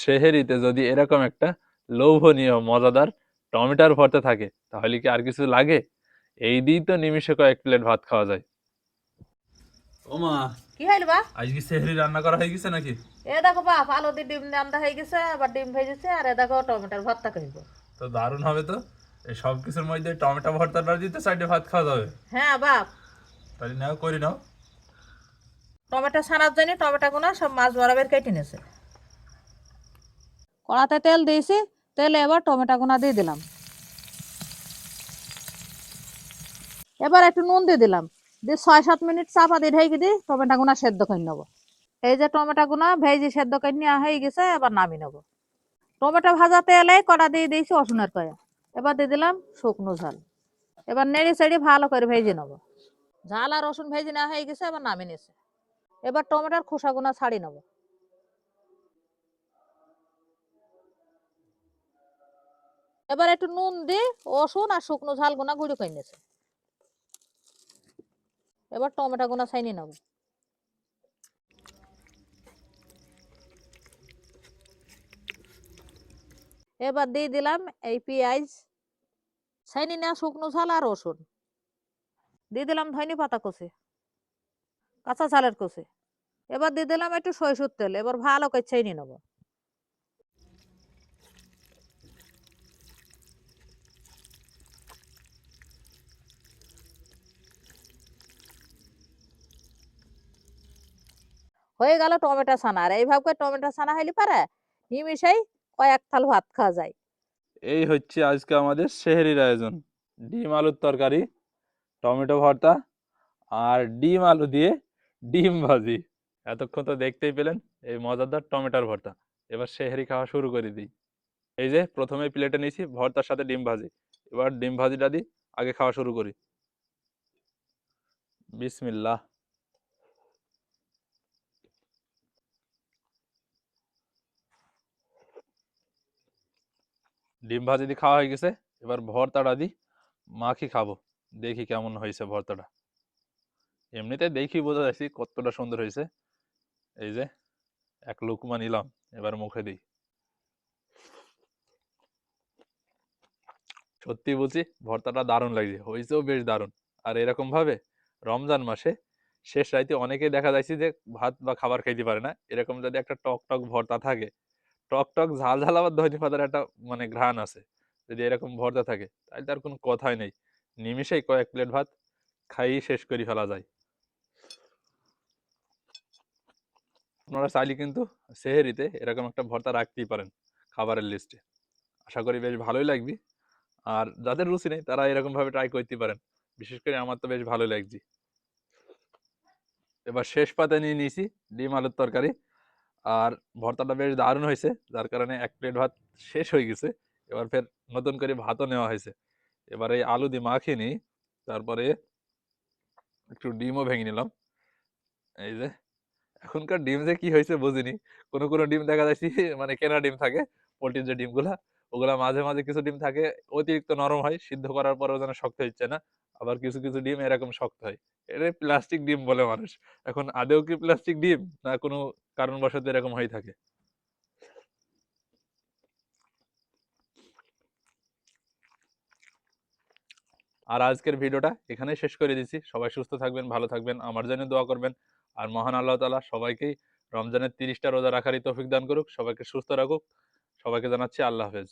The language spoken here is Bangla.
সেহেরিতে যদি এরকম একটা লোভনীয় মজাদার টমেটোর ভর্তা থাকে তাহলে কি আর কিছু লাগে? এই দিয়েই তো নিমিষে কয়েক প্লেট ভাত খাওয়া যায়। ও মা কি হইল বা? আজকে সেহরি রান্না করা হয়ে গেছে নাকি? এ দেখো বাপ আলু দিয়ে ডিম রান্না হয়ে গেছে আবার ডিম ভেজেছে আর এ দেখো টমেটোর ভর্তা করব। তো দারুণ হবে তো। এই সব কিছুর মধ্যে টমেটো ভর্তাটা দিতে সাইডে ভাত খাওয়া যাবে। হ্যাঁ বাপ। তাহলে নাও করি নাও। টমেটো ছানার জন্য টমেটো গুনা সব মাছ বরাবর কেটে নিয়েছে। কড়াতে তেল দিয়েছি, তেলে এবার টমেটো গুনা দিয়ে দিলাম। এবার একটু নুন দিয়ে দিলাম। দিয়ে ছয় সাত মিনিট চাপা দিয়ে ঢেকে দিই টমেটো গুনা সেদ্ধ করে নেব। এই যে টমেটো গুনা ভেজে সেদ্ধ করে নেওয়া হয়ে গেছে, এবার নামি নেব। টমেটো ভাজা তেলে কড়া দিয়ে দিয়েছি রসুনের কয়া এবার দিয়ে দিলাম শুকনো ঝাল। এবার নেড়ে চেড়ে ভালো করে ভেজে নেব। ঝাল আর রসুন ভেজে নেওয়া হয়ে গেছে, এবার নামিয়ে নিয়েছে। এবার টমেটোর খোসা খোসাগুনা ছাড়ি নেব। এবার একটু নুন দিয়ে রসুন আর শুকনো ঝাল গুনা গুঁড়ি করে নিয়েছে। এবার টমেটো গুনা ছাইনি নেব। এবার দিয়ে দিলাম এই পেঁয়াজ ছাইনি নেওয়া শুকনো ঝাল আর রসুন। দিয়ে দিলাম ধনে পাতা কষে কাঁচা ঝালের কষে এবার দিয়ে দিলাম একটু সরষের তেল, এবার ভালো করে ছেড়ে নেব। হয়ে গেল টমেটো ছানা। আর এইভাবে টমেটো ছানা হইলে পারে? নিমিশেই কয়েক থাল ভাত খাওয়া যায়। এই হচ্ছে আজকে আমাদের সেহেরির আয়োজন। ডিম আলুর তরকারি, টমেটো ভর্তা আর ডিম আলু দিয়ে ডিম ভাজি। এতক্ষণ তো দেখতেই পেলেন এই মজাদার টমেটোর ভর্তা। এবার সেহেরি খাওয়া শুরু করে দিই। এই যে প্রথমে প্লেটে নিয়েছি ভর্তার সাথে ডিম ভাজি। এবার ডিম ভাজিটা দিই আগে খাওয়া শুরু করি। বিসমিল্লাহ। ডিম ভাজি দিয়ে খাওয়া হয়ে গেছে, এবার ভর্তাটা দিই মাখি খাব, দেখি কেমন হয়েছে ভর্তাটা। এমনিতে দেখি বোঝা যাচ্ছে কতটা সুন্দর হয়েছে। এই যে এক লুকমা নিলাম, এবার মুখে দিই। সত্যি বলছি, ভর্তাটা দারুণ লাগছে, হয়েছেও বেশ দারুণ। আর এরকম ভাবে রমজান মাসে শেষ রাইতে অনেকেই দেখা যাচ্ছে যে ভাত বা খাবার খাইতে পারে না, এরকম যদি একটা টক টক ভর্তা থাকে টক টক ঝাল ঝাল আবার ধনে পাতার একটা মানে ঘ্রাণ আছে। যদি এরকম ভর্তা থাকে, তাহলে তার কোনো কথাই নেই। নিমিষেই কয়েক প্লেট ভাত, খাইয়ে শেষ করে ফেলা যায়। আপনারা চাইলে কিন্তু সেহেরিতে এরকম একটা ভর্তা রাখতেই পারেন খাবারের লিস্টে আশা করি বেশ ভালোই লাগবে। আর যাদের রুচি নেই, তারা এরকম ভাবে ট্রাই করতে পারেন। বিশেষ করে আমার তো বেশ ভালোই লাগছে। এবার শেষ পাতে নিয়ে নিয়েছি, ডিম আলুর তরকারি। আর ভর্তাটা বেশ দারুণ হয়েছে, যার কারণে এক প্লেট ভাত শেষ হয়ে গেছে। এবার ফের নতুন করে ভাতও নেওয়া হয়েছে। এবার এই আলু দিয়ে মাখিয়ে নিই, তারপরে একটু ডিমও ভেঙে নিলাম। এই যে, এখনকার ডিম যে কি হয়েছে বুঝিনি। কোনো কোনো ডিম দেখা যাচ্ছে মানে কেনা ডিম থাকে, পোলট্রির যে ডিমগুলা, ওগুলা মাঝে মাঝে কিছু ডিম থাকে, অতিরিক্ত নরম হয়, সিদ্ধ করার পরেও যেন শক্ত হচ্ছে না, আবার কিছু কিছু ডিম এরকম শক্ত হয়। এটা প্লাস্টিক ডিম বলে মানুষ। এখন আদেও কি প্লাস্টিক ডিম, না কোনো কারণবশত এরকম হয়ে থাকে। আর আজকের ভিডিওটা এখানেই শেষ করে দিচ্ছি। সবাই সুস্থ থাকবেন, ভালো থাকবেন, আমার জন্য দোয়া করবেন। আর মহান আল্লাহ তালা সবাইকেই রমজানের তিরিশটা রোজা রাখারই তৌফিক দান করুক, সবাইকে সুস্থ রাখুক। সবাইকে জানাচ্ছি আল্লাহ হাফেজ।